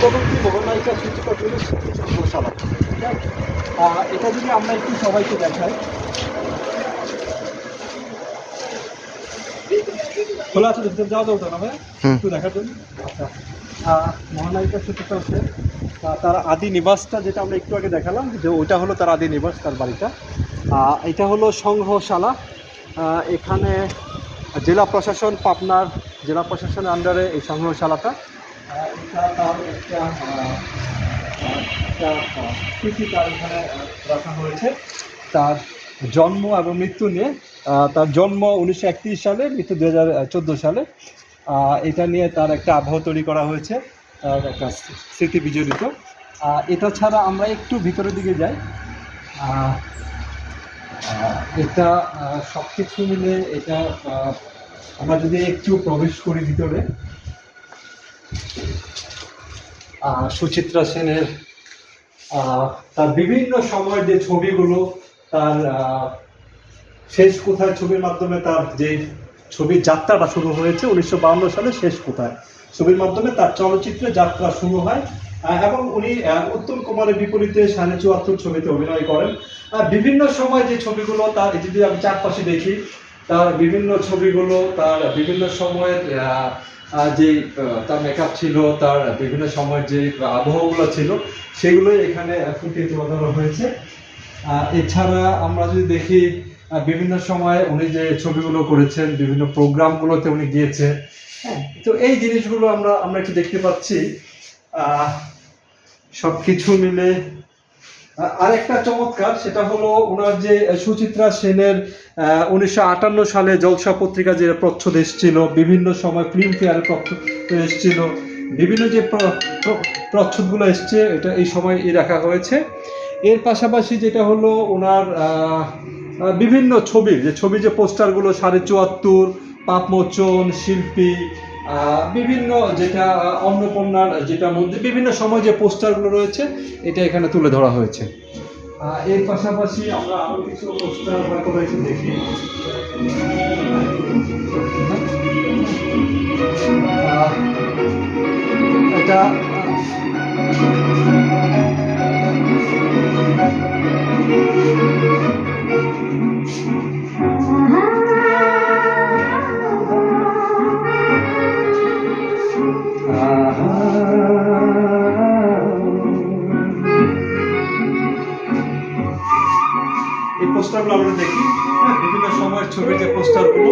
কিংবদন্তি ঠিক আছে? আহ, এটা যদি আমরা একটু সবাইকে দেখাই। খোলা আছে ভিতরে যাওয়া যাবে না ভাই একটু দেখার জন্য। আচ্ছা। মহানায়িকা সুচিতা আহ, তার আদি নিবাসটা যেটা আমরা একটু আগে দেখালাম যে ওইটা হলো তার আদি নিবাস তার বাড়িটা। এটা হলো সংঘশালা এখানে জেলা প্রশাসন পাবনার জেলা প্রশাসনের আন্ডারে এই সংগ্রহশালাটা। এটা তার এখানে রাখা হয়েছে। তার জন্ম এবং মৃত্যু নিয়ে তার জন্ম উনিশশো একত্রিশ সালে, মৃত্যু দু হাজার চোদ্দ সালে। এটা নিয়ে তার একটা আবহ তৈরি করা হয়েছে, তার একটা স্মৃতি বিজড়িত। এটা ছাড়া আমরা একটু ভিতরের দিকে যাই। এটা সব কিছু মিলে এটা আমরা যদি একটু প্রবেশ করি ভিতরে। সুচিত্রা সেনের তার বিভিন্ন সময়ের যে ছবিগুলো, তার শেষ কোথায় ছবির মাধ্যমে তার যে ছবির যাত্রাটা শুরু হয়েছে উনিশশো সালে শেষ কোথায় ছবির মাধ্যমে তার চলচ্চিত্রে যাত্রা শুরু হয় এবং উনি উত্তম কুমারের বিপরীতে সাড়ে চুয়াত্তর ছবিতে অভিনয় করেন। বিভিন্ন সময় যে ছবিগুলো তার যদি আমি চারপাশে দেখি তার বিভিন্ন ছবিগুলো, তার বিভিন্ন সময়ের যে তার মেকআপ ছিল, তার বিভিন্ন সময়ের যে আবহাওয়াগুলো ছিল, সেগুলোই এখানে ফুটিয়ে তুলে ধরা হয়েছে। এছাড়া আমরা যদি দেখি বিভিন্ন সময় উনি যে ছবিগুলো করেছেন, বিভিন্ন প্রোগ্রামগুলোতে উনি গিয়েছেন হ্যাঁ তো এই জিনিসগুলো আমরা আমরা একটু দেখতে পাচ্ছি। সব কিছু মিলে আরেকটা চমৎকার, সেটা হলো ওনার যে সুচিত্রা সেনের উনিশশো আটান্ন সালে জলসা পত্রিকা যে প্রচ্ছদ এসেছিল, বিভিন্ন সময় ফিল্ম ফেয়ারের প্রচ্ছদ এসেছিল, বিভিন্ন যে প্র- প্র- প্রচ্ছদগুলো এসছে, এটা এই সময় রাখা হয়েছে। এর পাশাপাশি যেটা হলো ওনার বিভিন্ন ছবি, যে ছবি যে পোস্টারগুলো সাড়ে চুয়াত্তর, পাপমোচন, শিল্পী বিভিন্ন যেটা অন্নপূর্ণার যেটা মন্দির বিভিন্ন সময় যে পোস্টারগুলো রয়েছে এটা এখানে তুলে ধরা হয়েছে। এর পাশাপাশি আমরা আরও কিছু পোস্টার হয়তো একটু দেখি। এটা ছবির যে পোস্টারগুলো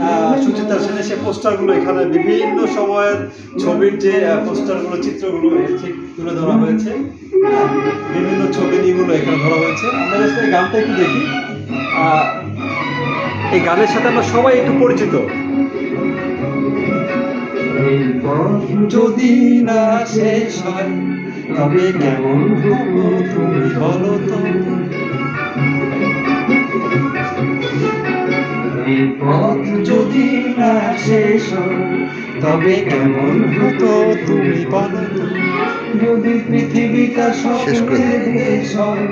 হ্যাঁ, সুচিত্রা সেনের সেই পোস্টারগুলো এখানে বিভিন্ন সময়ের ছবির যে পোস্টারগুলো চিত্রগুলো তুলে ধরা হয়েছে। হ্যাঁ, বিভিন্ন ছবি নিয়েগুলো এখানে ধরা হয়েছে। আমরা এই গানটা একটু দেখি। এই গানের সাথে আমরা সবাই একটু পরিচিত। যদি না শেষ হয় তবে কেমন তুমি বলো তো? এই পথ যদি না শেষ হয় তবে কেমন হতো তুমি বলো তো? যদি পৃথিবীটা শেষ দেশ হয়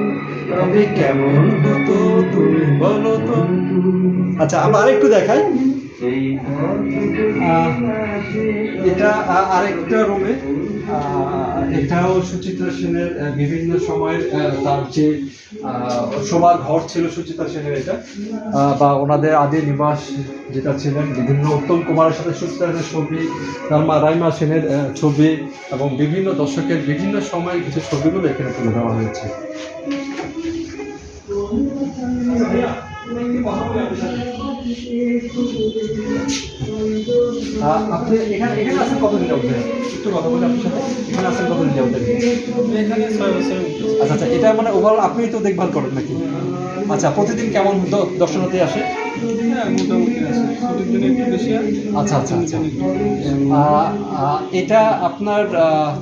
তবে কেমন হতো তুমি বলো তো? আচ্ছা আমরা আরেকটু দেখাই। এটা আরেকটা রুমে এটাও সুচিত্রা সেনের বিভিন্ন সময়ের তার যে শোবার ঘর ছিল সুচিত্রা সেনের এটা বা ওনাদের আদি নিবাস যেটা ছিলেন বিভিন্ন উত্তম কুমারের সাথে সুচিত্রা সেনের ছবি রাইমা রাইমা সেনের ছবি এবং বিভিন্ন দর্শকের বিভিন্ন সময়ের কিছু ছবিগুলো এখানে তুলে দেওয়া হয়েছে। আহ, আপনি এখানে এখানে আসেন কতদিন যাবেন একটু কথা বলি আপনার সাথে। এখানে আসেন এখানে ছয় বছর আচ্ছা আচ্ছা এটা মানে ওভারঅল আপনি তো দেখভাল করেন নাকি? আচ্ছা প্রতিদিন কেমন দর্শনাতে দর্শনার্থী আসে? হ্যাঁ আচ্ছা আচ্ছা আচ্ছা। এটা আপনার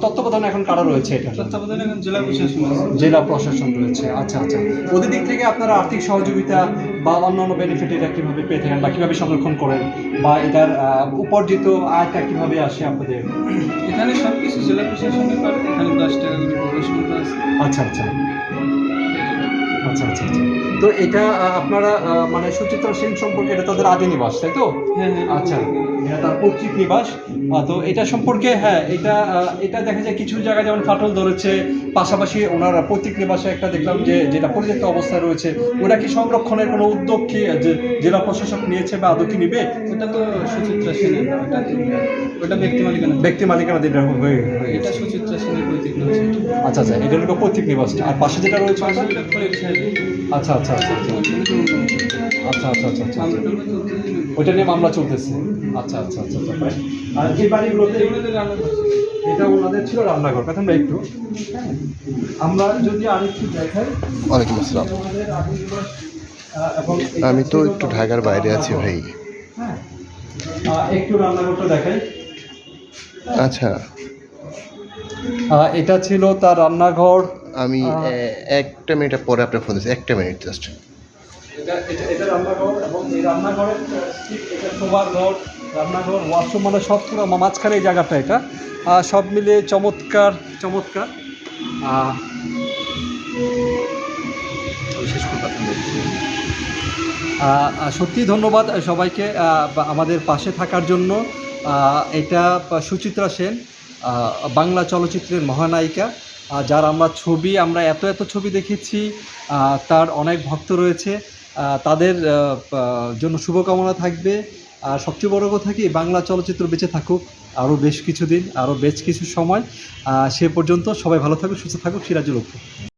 তত্ত্বাবধানে এখন কারা রয়েছে এটা তত্ত্বাবধানে এখন জেলা প্রশাসন জেলা প্রশাসন রয়েছে আচ্ছা আচ্ছা। ওদের দিক থেকে আপনারা আর্থিক সহযোগিতা বা অন্যান্য বেনিফিট এটা কীভাবে পেয়ে থাকেন বা কীভাবে সংরক্ষণ করেন বা এটার উপার্জিত আয়টা কীভাবে আসে আপনাদের? এখানে সব কিছু জেলা প্রশাসনের পারে এখানে দশ টাকা করে প্রবেশ মূল্য আছে। আচ্ছা আচ্ছা। আচ্ছা আচ্ছা আচ্ছা। তো এটা আপনারা মানে সুচিত্রা সেন সম্পর্কে এটা তাদের আদি নিবাস তাই তো? হ্যাঁ হ্যাঁ। আচ্ছা। তার পৈতৃক নিবাস। তো এটা সম্পর্কে হ্যাঁ এটা এটা দেখা যায় কিছু জায়গায় যেমন ফাটল ধরেছে পাশাপাশি ওনার পৈতৃক নিবাসে একটা দেখলাম যে যেটা পরিত্যক্ত অবস্থায় রয়েছে ওটা কি সংরক্ষণের কোনো উদ্যোগ কি যে জেলা প্রশাসক নিয়েছে বা আদৌ কি নিবে? ওটা তো সুচিত্রা সেনের ওটা ব্যক্তি মালিকানা। ব্যক্তি হয়ে- হয়ে হয়ে এটা সুচিত্রা সেনের পৈতৃক নাম সেটা আচ্ছা আচ্ছা এটা হলো পৈতৃক নিবাসটা আর পাশে যেটা রয়েছে আচ্ছা আচ্ছা আচ্ছা আচ্ছা। আচ্ছা আচ্ছা আচ্ছা আচ্ছা আমরা তো ওইটা নিয়ে মামলা চলতেছে। আচ্ছা আচ্ছা আচ্ছা আচ্ছা fine। আর এই বাড়িগুলোতে। এটা ওনাদের ছিল রান্নাঘর কথা আমরা একটু। আমরা যদি আরেকটু দেখাই। ওয়ালাইকুম আসসালাম। আমি তো একটু ঢাকার বাইরে আছি ভাই। হ্যাঁ। একটু রান্নাঘরটা দেখাই। আচ্ছা। এটা ছিল তার রান্নাঘর। আমি একটা মিনিট পরে আপনার ফোন দিচ্ছি। একটা মিনিট জাস্ট এটা এটা এটা রান্নাঘর এবং এই রান্নাঘরের ঠিক এটা শোবার ঘর। রান্নাঘর ওয়াশরুম মানে সব পুরো মাঝখানে এই জায়গাটা এটা। সব মিলে চমৎকার চমৎকার। সত্যি ধন্যবাদ সবাইকে আমাদের পাশে থাকার জন্য। এটা সুচিত্রা সেন বাংলা চলচ্চিত্রের মহানায়িকা। যার আমরা ছবি, আমরা এত এত ছবি দেখেছি তার অনেক ভক্ত রয়েছে। তাদের জন্য শুভকামনা থাকবে। আর সবচেয়ে বড় কথা কি, বাংলা চলচ্চিত্র বেঁচে থাকুক, আরও বেশ কিছু দিন আরও বেশ কিছু সময় সে পর্যন্ত সবাই ভালো থাকুক, সুস্থ থাকুক, সিরাজুল